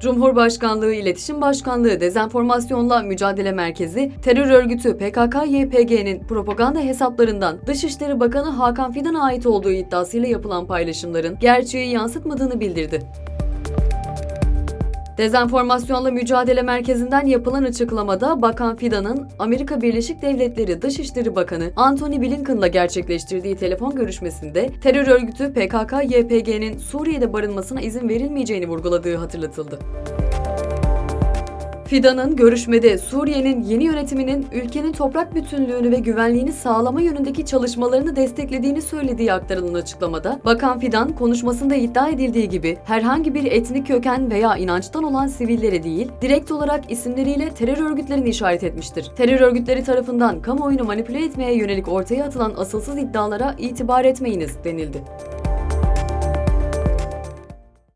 Cumhurbaşkanlığı İletişim Başkanlığı Dezenformasyonla Mücadele Merkezi, terör örgütü PKK-YPG'nin propaganda hesaplarından Dışişleri Bakanı Hakan Fidan'a ait olduğu iddiasıyla yapılan paylaşımların gerçeği yansıtmadığını bildirdi. Dezenformasyonla Mücadele Merkezi'nden yapılan açıklamada Bakan Fidan'ın Amerika Birleşik Devletleri Dışişleri Bakanı Antony Blinken'la gerçekleştirdiği telefon görüşmesinde terör örgütü PKK-YPG'nin Suriye'de barınmasına izin verilmeyeceğini vurguladığı hatırlatıldı. Fidan'ın görüşmede Suriye'nin yeni yönetiminin ülkenin toprak bütünlüğünü ve güvenliğini sağlama yönündeki çalışmalarını desteklediğini söylediği aktarılan açıklamada, Bakan Fidan konuşmasında iddia edildiği gibi herhangi bir etnik köken veya inançtan olan sivillere değil, direkt olarak isimleriyle terör örgütlerini işaret etmiştir. Terör örgütleri tarafından kamuoyunu manipüle etmeye yönelik ortaya atılan asılsız iddialara itibar etmeyiniz denildi.